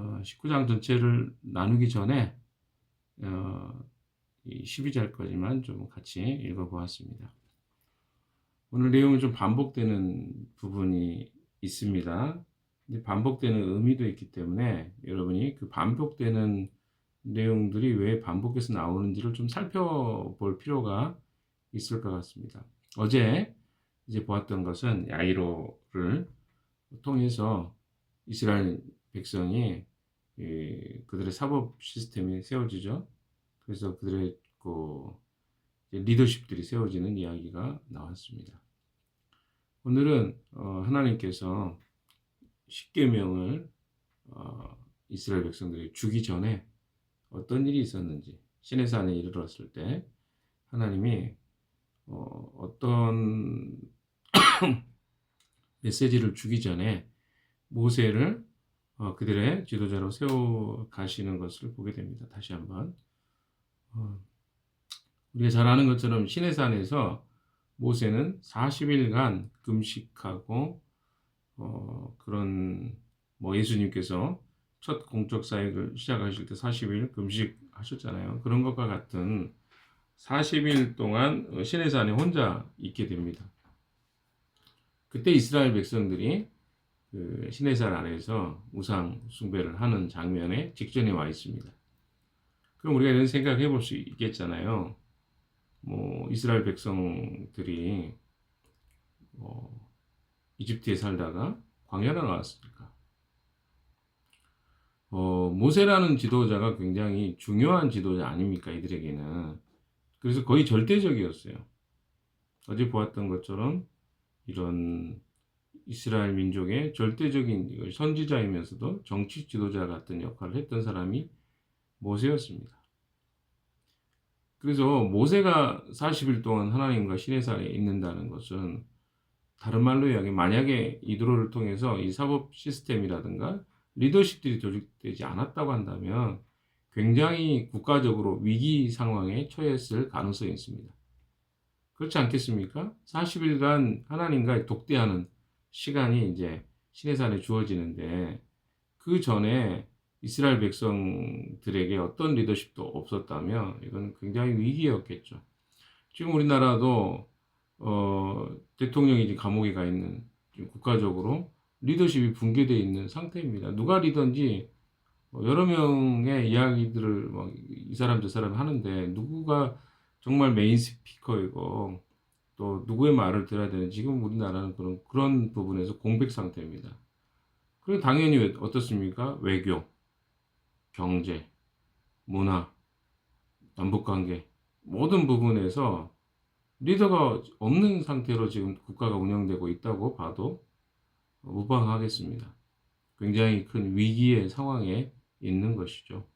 어, 19장 전체를 나누기 전에 어, 이 12절까지만 좀 같이 읽어보았습니다. 오늘 내용은 좀 반복되는 부분이 있습니다. 반복되는 의미도 있기 때문에 여러분이 그 반복되는 내용들이 왜 반복해서 나오는지를 좀 살펴볼 필요가 있을 것 같습니다. 어제 이제 보았던 것은 야이로를 통해서 이스라엘 백성이 이, 그들의 사법 시스템이 세워지죠. 그래서 그들의 그 리더십들이 세워지는 이야기가 나왔습니다. 오늘은 어, 하나님께서 십계명을 어, 이스라엘 백성들이 주기 전에 어떤 일이 있었는지 시내산에 이르렀을 때 하나님이 어, 어떤 메시지를 주기 전에 모세를 어, 그들의 지도자로 세워 가시는 것을 보게 됩니다. 다시 한번 어, 우리가 잘 아는 것처럼 시내산에서 모세는 40일간 금식하고 어, 그런 뭐 예수님께서 첫 공적 사역을 시작하실 때 40일 금식하셨잖아요. 그런 것과 같은 40일 동안 시내산에 혼자 있게 됩니다. 그때 이스라엘 백성들이 그 시내산 아래에서 우상 숭배를 하는 장면에 직전에 와 있습니다. 그럼 우리가 이런 생각해 볼 수 있겠잖아요. 뭐 이스라엘 백성들이 어, 이집트에 살다가 광야로 나왔으니까 어, 모세라는 지도자가 굉장히 중요한 지도자 아닙니까 이들에게는 그래서 거의 절대적이었어요. 어제 보았던 것처럼 이런 이스라엘 민족의 절대적인 선지자이면서도 정치 지도자 같은 역할을 했던 사람이 모세였습니다. 그래서 모세가 40일 동안 하나님과 시내산에 있는다는 것은 다른 말로 이야기 만약에 이드로를 통해서 이 사법 시스템이라든가 리더십들이 조직되지 않았다고 한다면 굉장히 국가적으로 위기 상황에 처했을 가능성이 있습니다. 그렇지 않겠습니까? 40일간 하나님과 독대하는 시간이 이제 시내산에 주어지는데 그 전에 이스라엘 백성들에게 어떤 리더십도 없었다면 이건 굉장히 위기였겠죠. 지금 우리나라도 어, 대통령이 이제 감옥에 가 있는 국가적으로 리더십이 붕괴되어 있는 상태입니다. 누가 리더인지 뭐 여러 명의 이야기들을 이 사람 저 사람 하는데 누구가 정말 메인 스피커이고 또 누구의 말을 들어야 되는 지금 우리나라는 그런 그런 부분에서 공백 상태입니다. 그리고 당연히 어떻습니까? 외교, 경제, 문화, 남북관계 모든 부분에서 리더가 없는 상태로 지금 국가가 운영되고 있다고 봐도 무방하겠습니다. 굉장히 큰 위기의 상황에 있는 것이죠.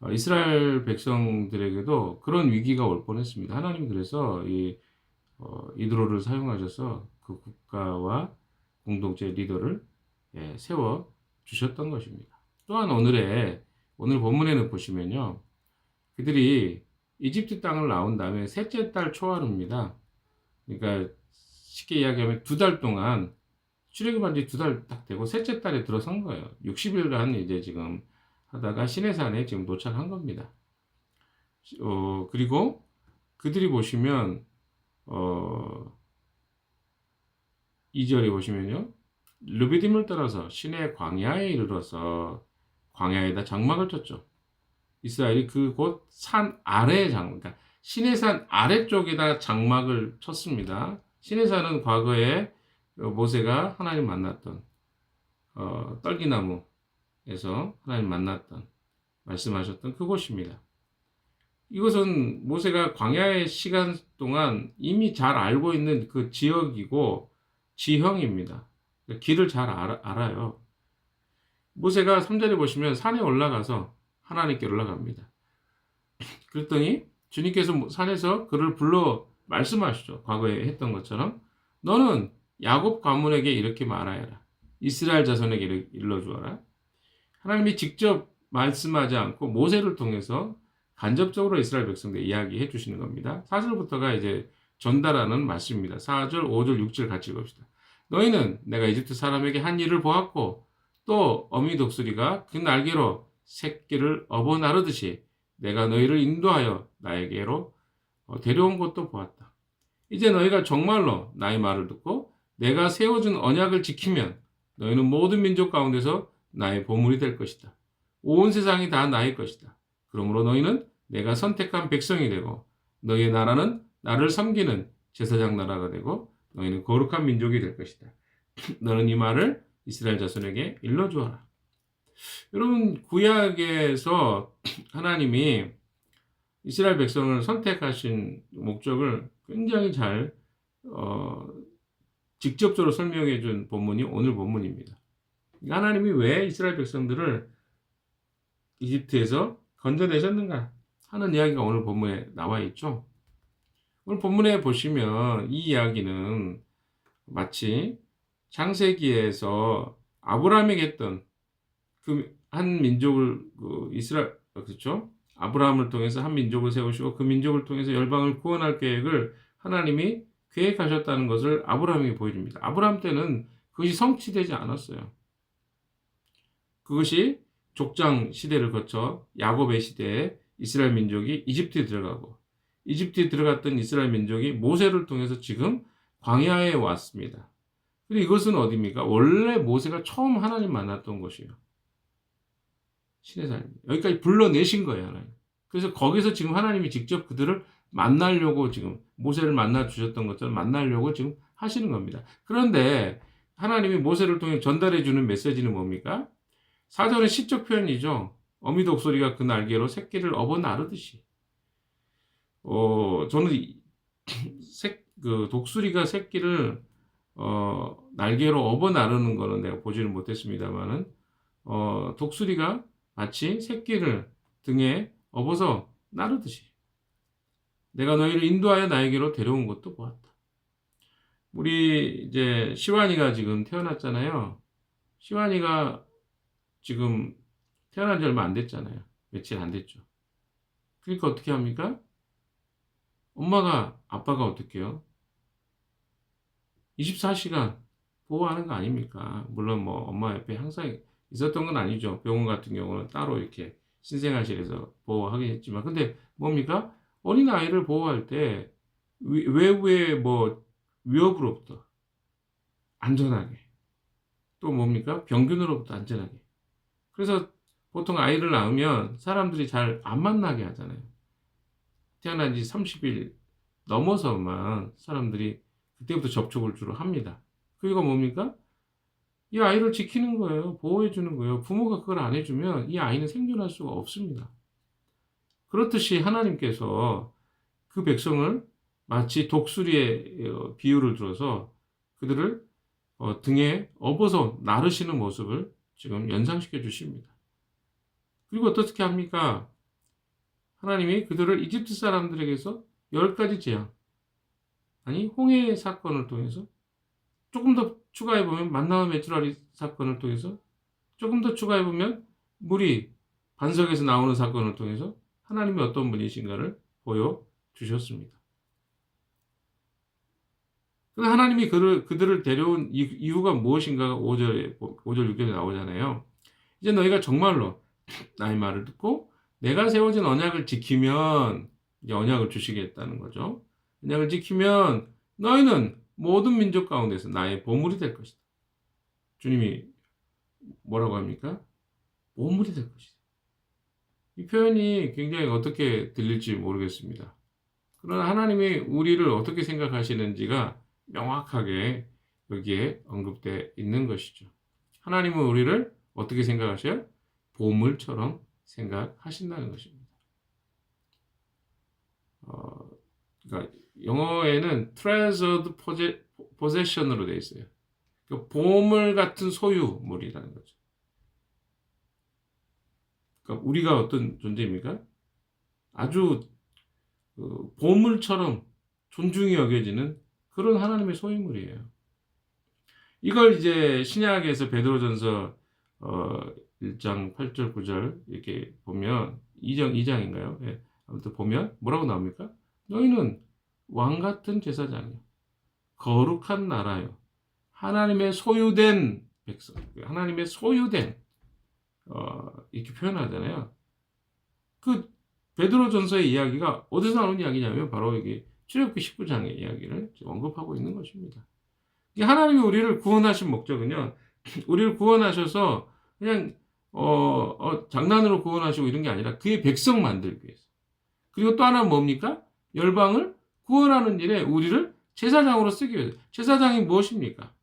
아, 이스라엘 백성들에게도 그런 위기가 올 뻔했습니다. 하나님 그래서 이 어, 이드로를 사용하셔서 그 국가와 공동체 리더를 예, 세워 주셨던 것입니다. 또한 오늘의 오늘 본문에는 보시면요, 그들이 이집트 땅을 나온 다음에 셋째 달 초하루입니다. 그러니까 쉽게 이야기하면 두 달 동안 출애굽한 지 두 달 딱 되고 셋째 달에 들어선 거예요. 60일간 이제 지금 하다가 시내산에 지금 도착한 겁니다. 어, 그리고 그들이 보시면 어, 2절에 보시면요. 르비딤을 따라서 시내 광야에 이르러서 광야에다 장막을 쳤죠. 이스라엘이 그곳 산 아래에 장, 그러니까 시내산 아래쪽에다 장막을 쳤습니다. 시내산은 과거에 모세가 하나님 만났던 어, 떨기나무 에서 하나님 만났던 말씀하셨던 그곳입니다. 이것은 모세가 광야의 시간 동안 이미 잘 알고 있는 그 지역이고 지형입니다. 그러니까 길을 잘 알아, 알아요. 모세가 3절에 보시면 산에 올라가서 하나님께 올라갑니다. 그랬더니 주님께서 산에서 그를 불러 말씀하시죠. 과거에 했던 것처럼 너는 야곱 가문에게 이렇게 말하여라. 이스라엘 자손에게 일러주어라. 하나님이 직접 말씀하지 않고 모세를 통해서 간접적으로 이스라엘 백성들 이야기해 주시는 겁니다. 4절부터가 이제 전달하는 말씀입니다. 4절, 5절, 6절 같이 읽읍시다. 너희는 내가 이집트 사람에게 한 일을 보았고 또 어미 독수리가 그 날개로 새끼를 업어 나르듯이 내가 너희를 인도하여 나에게로 어, 데려온 것도 보았다. 이제 너희가 정말로 나의 말을 듣고 내가 세워준 언약을 지키면 너희는 모든 민족 가운데서 나의 보물이 될 것이다. 온 세상이 다 나의 것이다. 그러므로 너희는 내가 선택한 백성이 되고 너희의 나라는 나를 섬기는 제사장 나라가 되고 너희는 거룩한 민족이 될 것이다. 너는 이 말을 이스라엘 자손에게 일러주어라. 여러분 구약에서 하나님이 이스라엘 백성을 선택하신 목적을 굉장히 잘 어, 직접적으로 설명해 준 본문이 오늘 본문입니다. 하나님이 왜 이스라엘 백성들을 이집트에서 건져내셨는가 하는 이야기가 오늘 본문에 나와 있죠. 오늘 본문에 보시면 이 이야기는 마치 창세기에서 아브라함에게 했던 그 한 민족을 그 이스라엘 그렇죠? 아브라함을 통해서 한 민족을 세우시고 그 민족을 통해서 열방을 구원할 계획을 하나님이 계획하셨다는 것을 아브라함이 보여줍니다. 아브라함 때는 그것이 성취되지 않았어요. 그것이 족장 시대를 거쳐 야곱의 시대에 이스라엘 민족이 이집트에 들어가고 이집트에 들어갔던 이스라엘 민족이 모세를 통해서 지금 광야에 왔습니다. 그리고 이것은 어디입니까? 원래 모세가 처음 하나님 만났던 곳이에요. 신의 삶입니다. 여기까지 불러내신 거예요, 하나님. 그래서 거기서 지금 하나님이 직접 그들을 만나려고 지금 모세를 만나 주셨던 것처럼 만나려고 지금 하시는 겁니다. 그런데 하나님이 모세를 통해 전달해 주는 메시지는 뭡니까? 사절은 시적 표현이죠. 어미 독소리가 그 날개로 새끼를 업어 나르듯이. 어, 저는 이- 새, 그 독수리가 새끼를 어, 날개로 업어 나르는 거는 내가 보지는 못했습니다만은 어, 독수리가 마치 새끼를 등에 업어서 나르듯이 내가 너희를 인도하여 나에게로 데려온 것도 보았다. 우리 이제 시완이가 지금 태어났잖아요. 시완이가 지금 태어난 지 얼마 안 됐잖아요. 며칠 안 됐죠. 그러니까 어떻게 합니까? 엄마가 아빠가 어떻게 해요? 24시간 보호하는 거 아닙니까? 물론 뭐 엄마 옆에 항상 있었던 건 아니죠. 병원 같은 경우는 따로 이렇게 신생아실에서 보호하긴 했지만 근데 뭡니까? 어린 아이를 보호할 때 위- 외부의 뭐 위협으로부터 안전하게 또 뭡니까? 병균으로부터 안전하게 그래서 보통 아이를 낳으면 사람들이 잘 안 만나게 하잖아요. 태어난 지 30일 넘어서만 사람들이 그때부터 접촉을 주로 합니다. 그게 뭡니까? 이 아이를 지키는 거예요. 보호해 주는 거예요. 부모가 그걸 안 해주면 이 아이는 생존할 수가 없습니다. 그렇듯이 하나님께서 그 백성을 마치 독수리의 어, 비유를 들어서 그들을 어, 등에 업어서 나르시는 모습을 지금 연상시켜 주십니다. 그리고 어떻게 합니까? 하나님이 그들을 이집트 사람들에게서 열 가지 재앙, 아니 홍해 사건을 통해서 조금 더 추가해 보면 만나와 메추라리 사건을 통해서 조금 더 추가해 보면 물이 반석에서 나오는 사건을 통해서 하나님이 어떤 분이신가를 보여 주셨습니다. 하나님이 그를, 그들을 데려온 이- 이유가 무엇인가가 5절에, 5절, 6절에 나오잖아요. 이제 너희가 정말로 나의 말을 듣고 내가 세워진 언약을 지키면 이제 언약을 주시겠다는 거죠. 언약을 지키면 너희는 모든 민족 가운데서 나의 보물이 될 것이다. 주님이 뭐라고 합니까? 보물이 될 것이다. 이 표현이 굉장히 어떻게 들릴지 모르겠습니다. 그러나 하나님이 우리를 어떻게 생각하시는지가 명확하게 여기에 언급되어 있는 것이죠. 하나님은 우리를 어떻게 생각하셔요? 보물처럼 생각하신다는 것입니다. 어, 그러니까 영어에는 treasured posse- possession으로 되어 있어요. 그러니까 보물 같은 소유물이라는 거죠. 그러니까 우리가 어떤 존재입니까? 아주 그 보물처럼 존중이 여겨지는 그런 하나님의 소유물이에요. 이걸 이제 신약에서 베드로전서 어, 1장 8절 9절 이렇게 보면 2장 2장인가요? 예. 아무튼 보면 뭐라고 나옵니까? 너희는 왕 같은 제사장이요. 거룩한 나라요. 하나님의 소유된 백성, 하나님의 소유된 어, 이렇게 표현하잖아요. 그 베드로전서의 이야기가 어디서 나오는 이야기냐면 바로 이게 출애굽기 19장의 이야기를 언급하고 있는 것입니다. 하나님이 우리를 구원하신 목적은요. 우리를 구원하셔서 그냥 어, 어, 장난으로 구원하시고 이런 게 아니라 그의 백성 만들기 위해서. 그리고 또 하나는 뭡니까? 열방을 구원하는 일에 우리를 제사장으로 쓰기 위해서. 제사장이 무엇입니까?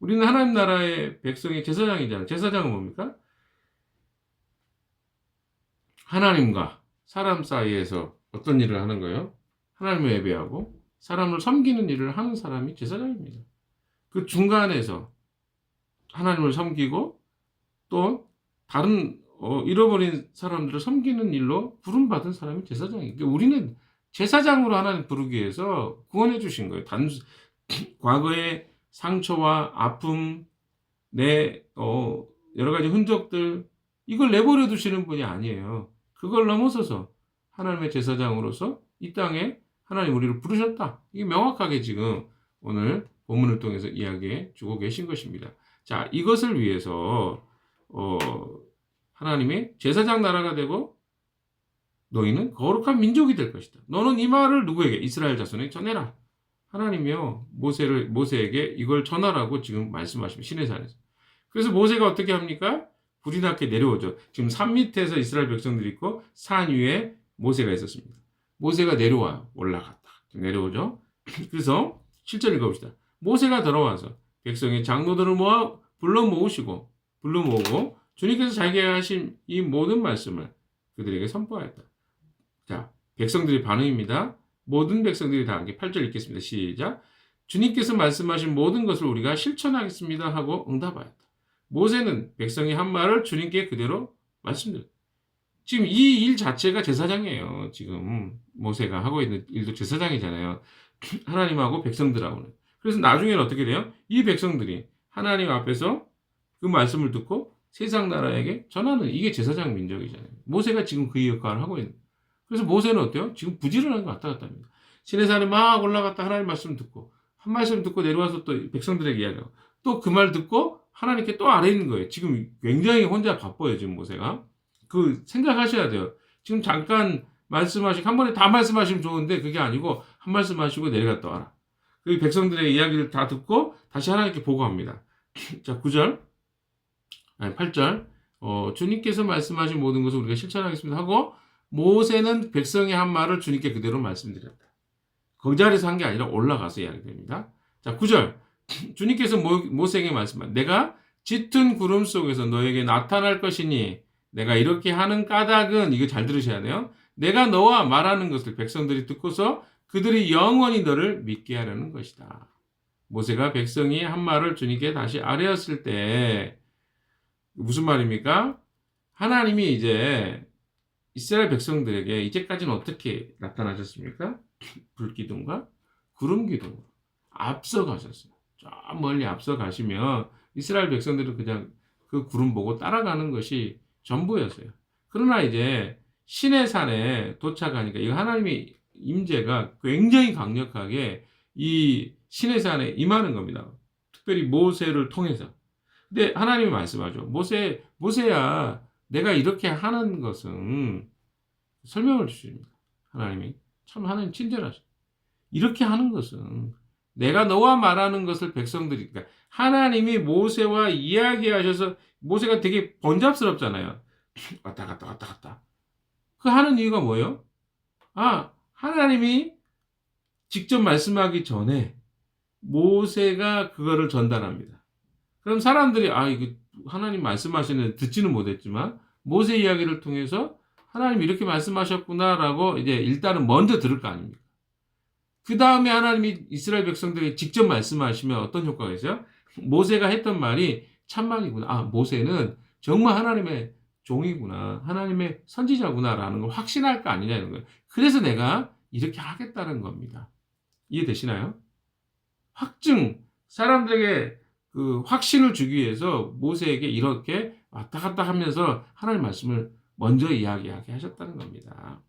우리는 하나님 나라의 백성의 제사장이잖아요. 제사장은 뭡니까? 하나님과 사람 사이에서 어떤 일을 하는 거예요? 하나님을 예배하고 사람을 섬기는 일을 하는 사람이 제사장입니다. 그 중간에서 하나님을 섬기고 또 다른 어, 잃어버린 사람들을 섬기는 일로 부름받은 사람이 제사장이에요. 그러니까 우리는 제사장으로 하나님 부르기 위해서 구원해 주신 거예요. 단 과거의 상처와 아픔, 내 어, 여러 가지 흔적들 이걸 내버려 두시는 분이 아니에요. 그걸 넘어서서 하나님의 제사장으로서 이 땅에 하나님 우리를 부르셨다. 이게 명확하게 지금 오늘 본문을 통해서 이야기해 주고 계신 것입니다. 자, 이것을 위해서 어, 하나님의 제사장 나라가 되고 너희는 거룩한 민족이 될 것이다. 너는 이 말을 누구에게 이스라엘 자손에게 전해라. 하나님이요 모세를 모세에게 이걸 전하라고 지금 말씀하시면 시내산에서. 그래서 모세가 어떻게 합니까? 불이 나게 내려오죠. 지금 산 밑에서 이스라엘 백성들이 있고 산 위에 모세가 있었습니다. 모세가 내려와요. 올라갔다. 내려오죠. 그래서 실절 읽어봅시다. 모세가 들어와서 백성의 장로들을 모아 불러 모으시고 불러 모으고 주님께서 자기에게 하신 이 모든 말씀을 그들에게 선포하였다. 자, 백성들의 반응입니다. 모든 백성들이 다 함께 8절 읽겠습니다. 시작. 주님께서 말씀하신 모든 것을 우리가 실천하겠습니다 하고 응답하였다. 모세는 백성이 한 말을 주님께 그대로 말씀드렸다. 지금 이 일 자체가 제사장이에요. 지금 모세가 하고 있는 일도 제사장이잖아요. 하나님하고 백성들하고는. 그래서 나중에는 어떻게 돼요? 이 백성들이 하나님 앞에서 그 말씀을 듣고 세상 나라에게 전하는 이게 제사장 민족이잖아요. 모세가 지금 그 역할을 하고 있는. 그래서 모세는 어때요? 지금 부지런한 거 왔다 갔다 합니다. 시내산에 막 올라갔다 하나님 말씀 듣고 한 말씀 듣고 내려와서 또 백성들에게 이야기하고 또 그 말 듣고 하나님께 또 아래 있는 거예요. 지금 굉장히 혼자 바빠요, 지금 모세가. 그 생각하셔야 돼요. 지금 잠깐 말씀하시고 한 번에 다 말씀하시면 좋은데 그게 아니고 한 말씀 하시고 내려갔다 와라. 그 백성들의 이야기를 다 듣고 다시 하나님께 보고합니다. 자, 9절. 아니, 8절. 어, 주님께서 말씀하신 모든 것을 우리가 실천하겠습니다 하고 모세는 백성의 한 말을 주님께 그대로 말씀드렸다. 그 자리에서 한 게 아니라 올라가서 이야기됩니다. 자, 9절. 주님께서 모, 세에게 말씀한 내가 짙은 구름 속에서 너에게 나타날 것이니 내가 이렇게 하는 까닭은 이거 잘 들으셔야 돼요. 내가 너와 말하는 것을 백성들이 듣고서 그들이 영원히 너를 믿게 하려는 것이다. 모세가 백성이 한 말을 주님께 다시 아뢰었을 때 무슨 말입니까? 하나님이 이제 이스라엘 백성들에게 이제까지는 어떻게 나타나셨습니까? 불기둥과 구름 기둥으로 앞서가셨어요. 저 멀리 앞서가시면 이스라엘 백성들은 그냥 그 구름 보고 따라가는 것이 전부였어요. 그러나 이제 신의 산에 도착하니까 이 하나님의 임재가 굉장히 강력하게 이 신의 산에 임하는 겁니다. 특별히 모세를 통해서. 근데 하나님이 말씀하죠. 모세, 모세야, 내가 이렇게 하는 것은 설명을 주십니다. 하나님이. 참 하나님 친절하죠. 이렇게 하는 것은 내가 너와 말하는 것을 백성들이, 그러니까 하나님이 모세와 이야기하셔서 모세가 되게 번잡스럽잖아요. 왔다 갔다 왔다 갔다. 그 하는 이유가 뭐예요? 아, 하나님이 직접 말씀하기 전에 모세가 그거를 전달합니다. 그럼 사람들이 아 이거 하나님 말씀하시는 듣지는 못했지만 모세 이야기를 통해서 하나님 이렇게 말씀하셨구나라고 이제 일단은 먼저 들을 거 아닙니까? 그 다음에 하나님이 이스라엘 백성들에게 직접 말씀하시면 어떤 효과가 있어요? 모세가 했던 말이 참말이구나. 아 모세는 정말 하나님의 종이구나. 하나님의 선지자구나라는 걸 확신할 거 아니냐는 거예요. 그래서 내가 이렇게 하겠다는 겁니다. 이해되시나요? 확증, 사람들에게 그 확신을 주기 위해서 모세에게 이렇게 왔다 갔다 하면서 하나님 말씀을 먼저 이야기하게 하셨다는 겁니다.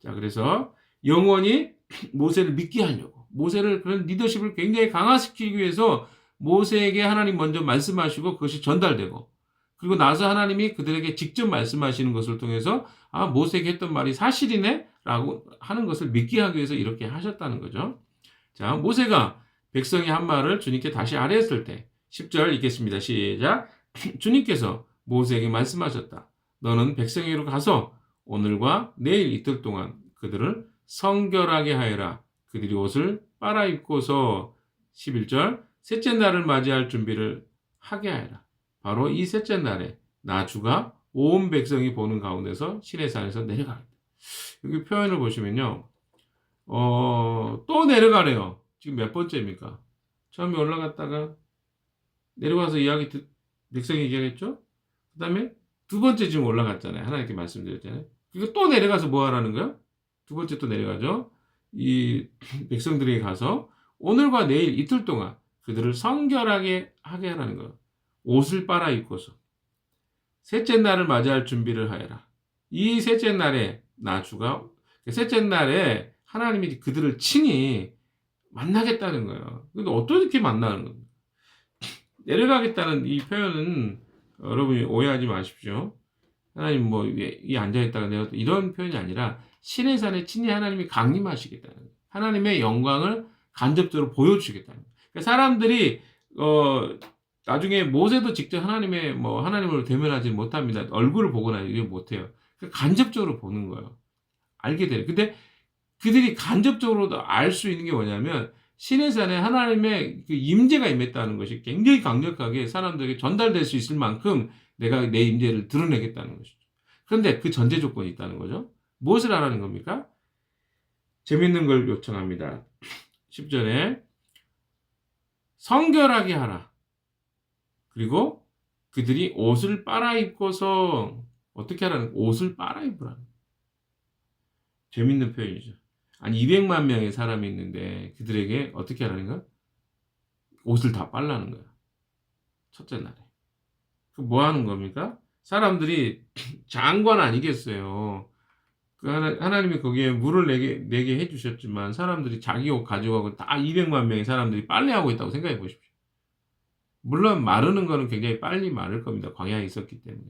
자, 그래서 영원히 모세를 믿게 하려고 모세를 그런 리더십을 굉장히 강화시키기 위해서 모세에게 하나님 먼저 말씀하시고 그것이 전달되고 그리고 나서 하나님이 그들에게 직접 말씀하시는 것을 통해서 아 모세에게 했던 말이 사실이네 라고 하는 것을 믿게 하기 위해서 이렇게 하셨다는 거죠. 자 모세가 백성이 한 말을 주님께 다시 아뢰었을 때 10절 읽겠습니다. 시작 주님께서 모세에게 말씀하셨다. 너는 백성에게로 가서 오늘과 내일 이틀 동안 그들을 성결하게 하여라. 그들이 옷을 빨아입고서 11절 셋째 날을 맞이할 준비를 하게 하여라. 바로 이 셋째 날에 나 주가 온 백성이 보는 가운데서 시내산에서 내려가겠다. 여기 표현을 보시면요. 어, 또 내려가래요. 지금 몇 번째입니까? 처음에 올라갔다가 내려가서 이야기 듣, 백성이 얘기하겠죠? 그 다음에 두 번째 지금 올라갔잖아요. 하나님께 말씀드렸잖아요. 그리고 또 내려가서 뭐 하라는 거야? 두 번째 또 내려가죠. 이 백성들에게 가서 오늘과 내일 이틀 동안 그들을 성결하게 하게 하라는 거예요. 옷을 빨아 입고서 셋째 날을 맞이할 준비를 하여라. 이 셋째 날에 나주가 셋째 날에 하나님이 그들을 친히 만나겠다는 거예요. 근데 어떻게 만나는 겁니까? 내려가겠다는 이 표현은 여러분이 오해하지 마십시오. 하나님 뭐 이 앉아 있다가 내가 이런 표현이 아니라 신의 산에 친히 하나님이 강림하시겠다는 거예요. 하나님의 영광을 간접적으로 보여주시겠다는 거예요. 그러니까 사람들이 어 나중에 모세도 직접 하나님의 뭐 하나님을 대면하지 못합니다. 얼굴을 보거나 이게 못해요. 그러니까 간접적으로 보는 거예요. 알게 돼요. 근데 그들이 간접적으로도 알 수 있는 게 뭐냐면 신의 산에 하나님의 그 임재가 임했다는 것이 굉장히 강력하게 사람들에게 전달될 수 있을 만큼 내가 내 임재를 드러내겠다는 것이죠. 그런데 그 전제 조건이 있다는 거죠. 무엇을 하라는 겁니까? 재밌는 걸 요청합니다. 10절에 성결하게 하라. 그리고 그들이 옷을 빨아입고서 어떻게 하라는 옷을 빨아입으라. 재밌는 표현이죠. 아니 200만 명의 사람이 있는데 그들에게 어떻게 하라는 거야? 옷을 다 빨라는 거야. 첫째 날에. 그 뭐 하는 겁니까? 사람들이 장관 아니겠어요. 그 하나, 하나 님이 거기에 물을 내게, 내게 해주셨지만 사람들이 자기 옷 가져가고 다 200만 명의 사람들이 빨래하고 있다고 생각해 보십시오. 물론 마르는 거는 굉장히 빨리 마를 겁니다. 광야에 있었기 때문에.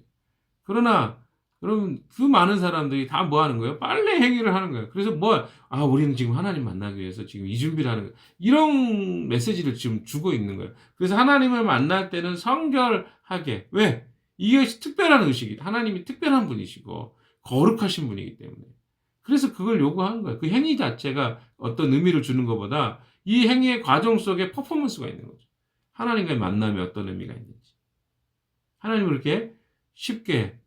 그러나 그러면 그 많은 사람들이 다 뭐 하는 거예요? 빨래 행위를 하는 거예요. 그래서 뭐, 아, 우리는 지금 하나님 만나기 위해서 지금 이 준비를 하는 거예요. 이런 메시지를 지금 주고 있는 거예요. 그래서 하나님을 만날 때는 성결하게. 왜? 이것이 특별한 의식이, 하나님이 특별한 분이시고, 거룩하신 분이기 때문에. 그래서 그걸 요구한 거예요. 그 행위 자체가 어떤 의미를 주는 것보다 이 행위의 과정 속에 퍼포먼스가 있는 거죠. 하나님과의 만남에 어떤 의미가 있는지. 하나님을 이렇게 쉽게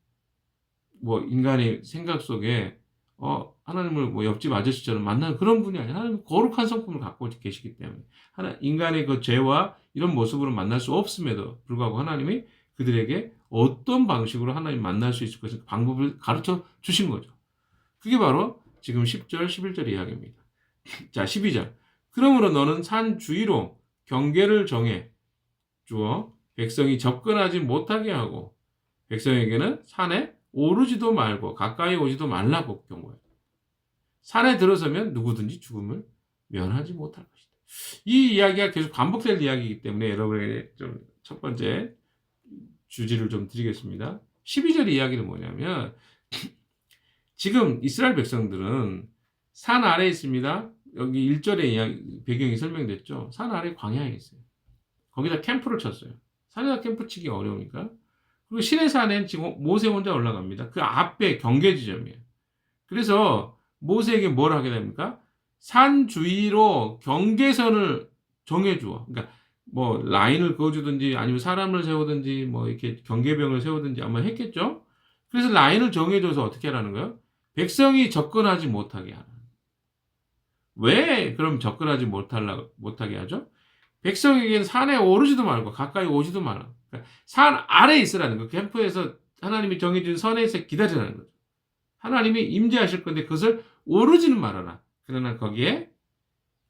뭐 인간의 생각 속에 어 하나님을 뭐 옆집 아저씨처럼 만나는 그런 분이 아니라 하나님 거룩한 성품을 갖고 계시기 때문에 하나 인간의 그 죄와 이런 모습으로 만날 수 없음에도 불구하고 하나님이 그들에게 어떤 방식으로 하나님 만날 수 있을 것을 방법을 가르쳐 주신 거죠. 그게 바로 지금 10절, 11절 이야기입니다. 자, 12절. 그러므로 너는 산 주위로 경계를 정해 주어 백성이 접근하지 못하게 하고 백성에게는 산에 오르지도 말고 가까이 오지도 말라고 경고해요. 산에 들어서면 누구든지 죽음을 면하지 못할 것이다. 이 이야기가 계속 반복될 이야기이기 때문에 여러분에게 좀 첫 번째 주지를 좀 드리겠습니다. 12절 이야기는 뭐냐면 지금 이스라엘 백성들은 산 아래에 있습니다. 여기 1절에 이야기, 배경이 설명됐죠. 산 아래 광야에 있어요. 거기다 캠프를 쳤어요. 산에다 캠프 치기 어려우니까. 그리고 시내산엔 지금 모세 혼자 올라갑니다. 그 앞에 경계 지점이에요. 그래서 모세에게 뭘 하게 됩니까? 산 주위로 경계선을 정해주어. 그러니까 뭐 라인을 그어주든지 아니면 사람을 세우든지 뭐 이렇게 경계병을 세우든지 아마 했겠죠. 그래서 라인을 정해줘서 어떻게 하라는 거예요? 백성이 접근하지 못하게 하는. 왜 그럼 접근하지 못하려 못하게 하죠? 백성에게는 산에 오르지도 말고 가까이 오지도 말라. 그러니까 산 아래에 있으라는 거. 캠프에서 하나님이 정해준 선에서 기다리라는 거죠. 하나님이 임재하실 건데 그것을 오르지는 말아라. 그러나 거기에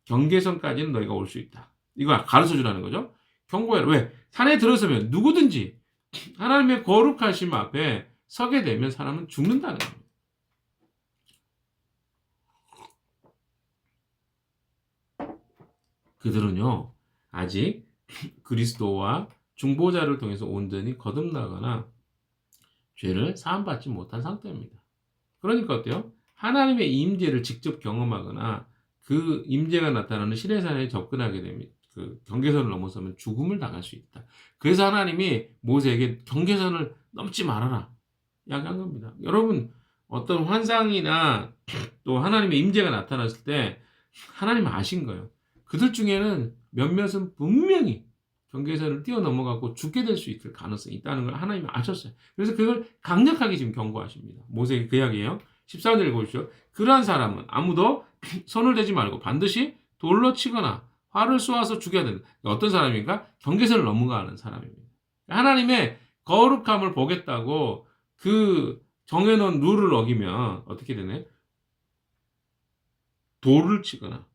경계선까지는 너희가 올 수 있다. 이거 가르쳐 주라는 거죠. 경고해라. 왜? 산에 들어서면 누구든지 하나님의 거룩하심 앞에 서게 되면 사람은 죽는다는 겁니다. 그들은요, 아직 그리스도와 중보자를 통해서 온전히 거듭나거나 죄를 사함받지 못한 상태입니다. 그러니까 어때요? 하나님의 임재를 직접 경험하거나 그 임재가 나타나는 시내산에 접근하게 되면 그 경계선을 넘어서면 죽음을 당할 수 있다. 그래서 하나님이 모세에게 경계선을 넘지 말아라 이야기한 겁니다. 여러분 어떤 환상이나 또 하나님의 임재가 나타났을 때 하나님 아신 거예요. 그들 중에는 몇몇은 분명히 경계선을 뛰어넘어가고 죽게 될 수 있을 가능성이 있다는 걸 하나님이 아셨어요. 그래서 그걸 강력하게 지금 경고하십니다. 모세에게 그 이야기예요. 14절 읽어보십시오. 그러한 사람은 아무도 손을 대지 말고 반드시 돌로 치거나 화를 쏘아서 죽여야 된다. 어떤 사람인가? 경계선을 넘어가는 사람입니다. 하나님의 거룩함을 보겠다고 그 정해놓은 룰을 어기면 어떻게 되네? 돌을 치거나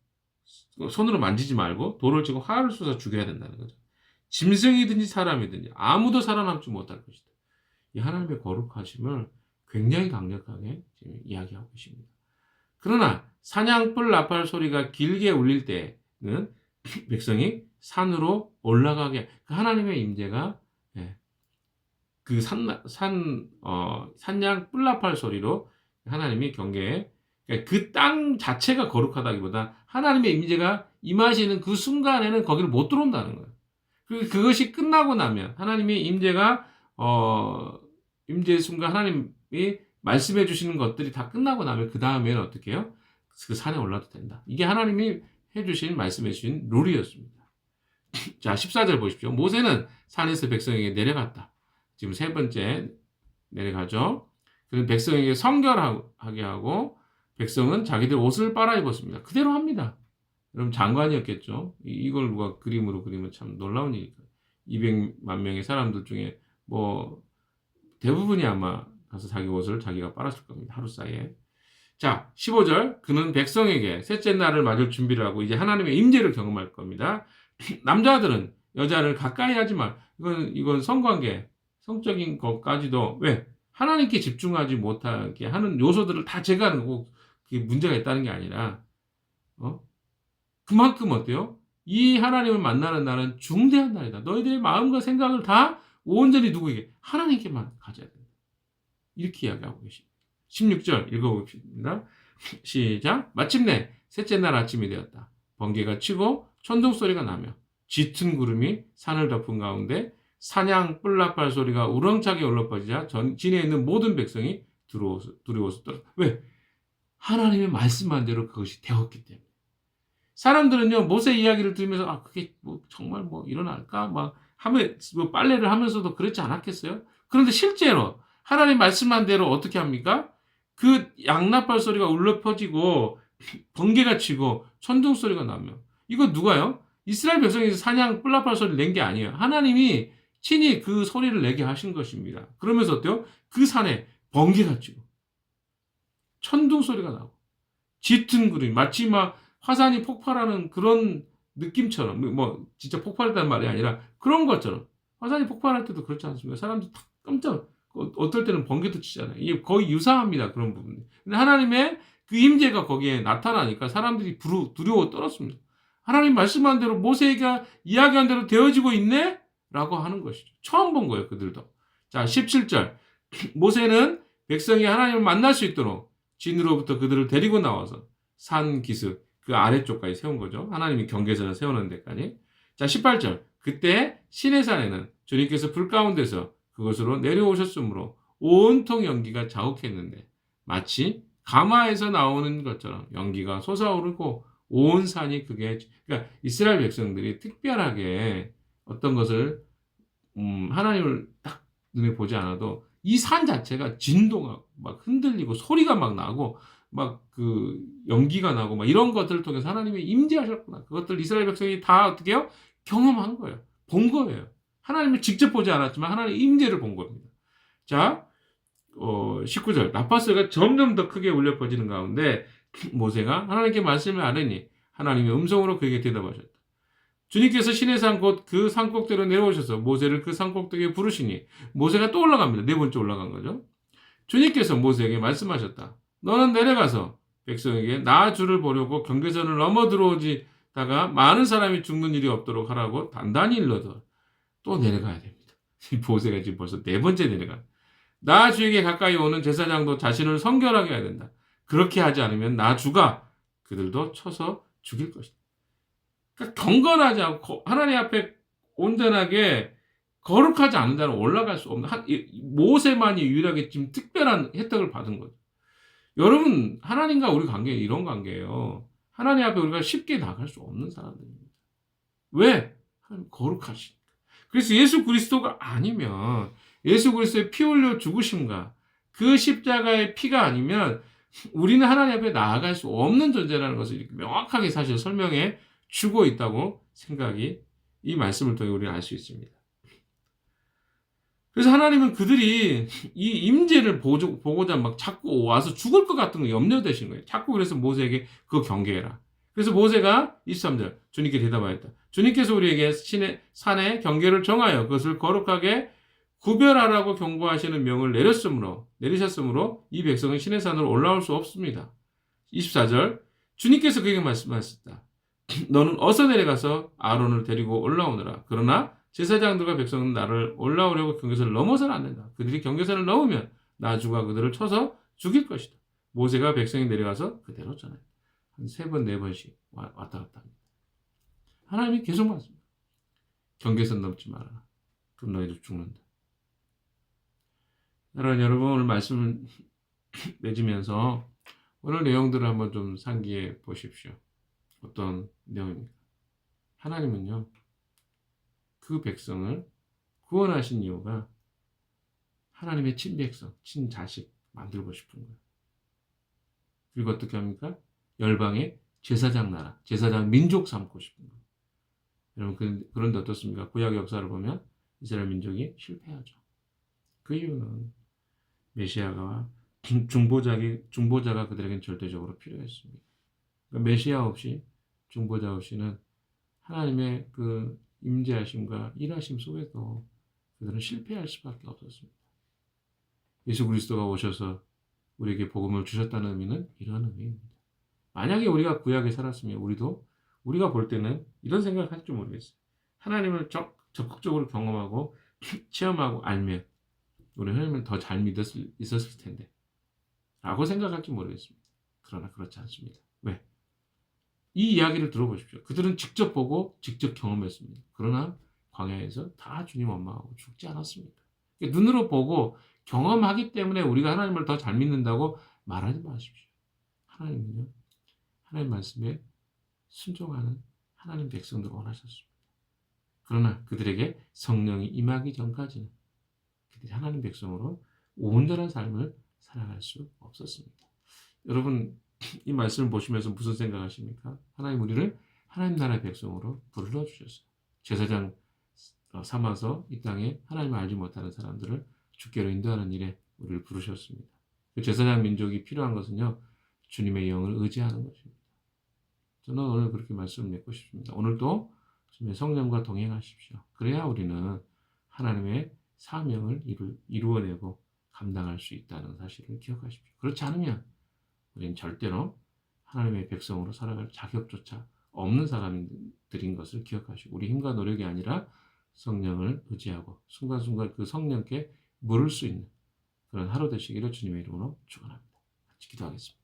손으로 만지지 말고 돌을 치고 화를 쏘아서 죽여야 된다는 거죠. 짐승이든지 사람이든지 아무도 살아남지 못할 것이다. 이 하나님의 거룩하심을 굉장히 강력하게 지금 이야기하고 계십니다. 그러나 사냥뿔 나팔 소리가 길게 울릴 때는 백성이 산으로 올라가게 그 하나님의 임재가 예, 그산산 어, 산양 뿔나팔 소리로 하나님이 경계에 그 땅 자체가 거룩하다기보다 하나님의 임재가 임하시는 그 순간에는 거기를 못 들어온다는 거예요. 그 그것이 끝나고 나면 하나님의 임재가 어 임재 순간 하나님이 말씀해 주시는 것들이 다 끝나고 나면 그 다음에는 어떻게 해요? 그 산에 올라도 된다. 이게 하나님이 해주신 말씀해 주신 룰이었습니다. 자 14절 보십시오. 모세는 산에서 백성에게 내려갔다. 지금 세 번째 내려가죠. 그는 백성에게 성결하게 하고 백성은 자기들 옷을 빨아 입었습니다. 그대로 합니다. 여러분 장관이었겠죠. 이- 이걸 누가 그림으로 그리면 참 놀라운 일이니까. 200만 명의 사람들 중에 뭐 대부분이 아마 가서 자기 옷을 자기가 빨았을 겁니다. 하루 사이에. 자, 15절. 그는 백성에게 셋째 날을 맞을 준비를 하고 이제 하나님의 임재를 경험할 겁니다. 남자들은 여자를 가까이 하지 말. 이건 이건 성관계, 성적인 것까지도 왜 하나님께 집중하지 못하게 하는 요소들을 다 제거하는 거고 그게 문제가 있다는 게 아니라 어? 그만큼 어때요? 이 하나님을 만나는 날은 중대한 날이다. 너희들의 마음과 생각을 다 온전히 누구에게? 하나님께만 가져야 된다. 이렇게 이야기하고 계십니다. 16절 읽어봅시다. 시작. 마침내 셋째 날 아침이 되었다. 번개가 치고 천둥 소리가 나며 짙은 구름이 산을 덮은 가운데 사냥 뿔나팔 소리가 우렁차게 올라퍼지자 전 진에 있는 모든 백성이 두려워서 두려워서 떨어. 왜? 하나님의 말씀한 대로 그것이 되었기 때문에. 사람들은요 모세 이야기를 들으면서 아 그게 뭐 정말 뭐 일어날까 막 하면 뭐 빨래를 하면서도 그렇지 않았겠어요? 그런데 실제로 하나님 말씀한 대로 어떻게 합니까? 그 양나팔 소리가 울려 퍼지고 번개가 치고 천둥 소리가 나면 이거 누가요? 이스라엘 백성에서 사냥 뿔나팔 소리를 낸 게 아니에요. 하나님이 친히 그 소리를 내게 하신 것입니다. 그러면서 어때요? 그 산에 번개가 치고 천둥 소리가 나고 짙은 구름 마치 막 화산이 폭발하는 그런 느낌처럼 뭐- 뭐 진짜 폭발했다는 말이 아니라 그런 것처럼 화산이 폭발할 때도 그렇지 않습니까? 사람들 탁 깜짝 어- 어떨 때는 번개도 치잖아요. 이게 거의 유사합니다. 그런 부분이. 근데 하나님의 그 임재가 거기에 나타나니까 사람들이 두려워 떨었습니다. 하나님 말씀한 대로 모세가 이야기한 대로 되어지고 있네? 라고 하는 것이죠. 처음 본 거예요. 그들도. 자, 17절. 모세는 백성이 하나님을 만날 수 있도록 진으로부터 그들을 데리고 나와서 산 기슭 그 아래쪽까지 세운 거죠. 하나님이 경계선을 세우는 데까지. 자, 18절. 그때 시내산에는 주님께서 불 가운데서 그것으로 내려오셨으므로 온통 연기가 자욱했는데 마치 가마에서 나오는 것처럼 연기가 솟아오르고 온 산이 그게 그러니까 이스라엘 백성들이 특별하게 어떤 것을 음, 하나님을 딱 눈에 보지 않아도 이 산 자체가 진동하고 막 흔들리고 소리가 막 나고 막 그 연기가 나고 막 이런 것들을 통해서 하나님이 임재하셨구나. 그것들 이스라엘 백성이 다 어떻게 해요? 경험한 거예요. 본 거예요. 하나님을 직접 보지 않았지만 하나님의 임재를 본 겁니다. 자, 어, 19절. 나파스가 점점 더 크게 울려 퍼지는 가운데 모세가 하나님께 말씀을 하느니 하나님의 음성으로 그에게 대답하셨다. 주님께서 신의 산곧그 산꼭대로 내려오셔서 모세를 그 산꼭대기에 부르시니 모세가 또 올라갑니다. 네 번째 올라간 거죠. 주님께서 모세에게 말씀하셨다. 너는 내려가서 백성에게 나 주를 보려고 경계선을 넘어 들어오지 다가 많은 사람이 죽는 일이 없도록 하라고 단단히 일러도 또 내려가야 됩니다. 이 보세가 지금 벌써 네 번째 내려가. 나 주에게 가까이 오는 제사장도 자신을 성결하게 해야 된다. 그렇게 하지 않으면 나 주가 그들도 쳐서 죽일 것이다. 그러니까 경건하지 않고 하나님 앞에 온전하게 거룩하지 않은 자는 올라갈 수 없는 모세만이 유일하게 지금 특별한 혜택을 받은 거죠. 여러분 하나님과 우리 관계 이런 관계예요. 하나님 앞에 우리가 쉽게 나갈 수 없는 사람들입니다. 왜? 하나님 거룩하시니까. 그래서 예수 그리스도가 아니면 예수 그리스도의 피 흘려 죽으심과 그 십자가의 피가 아니면 우리는 하나님 앞에 나아갈 수 없는 존재라는 것을 이렇게 명확하게 사실 설명해 주고 있다고 생각이 이 말씀을 통해 우리는 알 수 있습니다. 그래서 하나님은 그들이 이 임재를 보고자 막 자꾸 와서 죽을 것 같은 거 염려되신 거예요. 자꾸 그래서 모세에게 그거 경계해라. 그래서 모세가 23절 주님께 대답하였다. 주님께서 우리에게 신의 산에 경계를 정하여 그것을 거룩하게 구별하라고 경고하시는 명을 내렸으므로 내리셨으므로 이 백성은 신의 산으로 올라올 수 없습니다. 24절 주님께서 그에게 말씀하셨다. 너는 어서 내려가서 아론을 데리고 올라오너라. 그러나 제사장들과 백성은 나를 올라오려고 경계선을 넘어서는 안 된다. 그들이 경계선을 넘으면 나주가 그들을 쳐서 죽일 것이다. 모세가 백성이 내려가서 그대로 전해. 한 세 번, 네 번씩 와- 왔다 갔다 합니다. 하나님이 계속 말씀합니다. 경계선 넘지 마라. 그럼 너희도 죽는다. 여러분, 여러분 오늘 말씀을 맺으면서 오늘 내용들을 한번 좀 상기해 보십시오. 어떤 내용입니까? 하나님은요, 그 백성을 구원하신 이유가 하나님의 친백성, 친자식 만들고 싶은 거예요. 그리고 어떻게 합니까? 열방의 제사장 나라, 제사장 민족 삼고 싶은 거예요. 여러분, 그, 그런데 어떻습니까? 구약 역사를 보면 이스라엘 민족이 실패하죠. 그 이유는 메시아가 중보자기, 중보자가 그들에겐 절대적으로 필요했습니다. 그러니까 메시아 없이 중보자 없이는 하나님의 그 임재하심과 일하심 속에서 그들은 실패할 수밖에 없었습니다. 예수 그리스도가 오셔서 우리에게 복음을 주셨다는 의미는 이런 의미입니다. 만약에 우리가 구약에 살았으면 우리도 우리가 볼 때는 이런 생각을 할지 모르겠어요. 하나님을 적, 적극적으로 경험하고 체험하고 알면 우리 하나님을 더 잘 믿었을 있었을 텐데 라고 생각할지 모르겠습니다. 그러나 그렇지 않습니다. 왜? 이 이야기를 들어보십시오. 그들은 직접 보고 직접 경험했습니다. 그러나 광야에서 다 주님 원망하고 죽지 않았습니다. 눈으로 보고 경험하기 때문에 우리가 하나님을 더 잘 믿는다고 말하지 마십시오. 하나님은요, 하나님 말씀에 순종하는 하나님 백성들을 원하셨습니다. 그러나 그들에게 성령이 임하기 전까지는 그들이 하나님 백성으로 온전한 삶을 살아갈 수 없었습니다. 여러분, 이 말씀을 보시면서 무슨 생각하십니까? 하나님 우리를 하나님 나라의 백성으로 불러 주셨어요. 제사장 어, 삼아서 이 땅에 하나님을 알지 못하는 사람들을 주께로 인도하는 일에 우리를 부르셨습니다. 그 제사장 민족이 필요한 것은요, 주님의 영을 의지하는 것입니다. 저는 오늘 그렇게 말씀을 맺고 싶습니다. 오늘도 성령과 동행하십시오. 그래야 우리는 하나님의 사명을 이루, 이루어내고 감당할 수 있다는 사실을 기억하십시오. 그렇지 않으면 우리는 절대로 하나님의 백성으로 살아갈 자격조차 없는 사람들인 것을 기억하시고 우리 힘과 노력이 아니라 성령을 의지하고 순간순간 그 성령께 물을 수 있는 그런 하루 되시기를 주님의 이름으로 축원합니다. 같이 기도하겠습니다.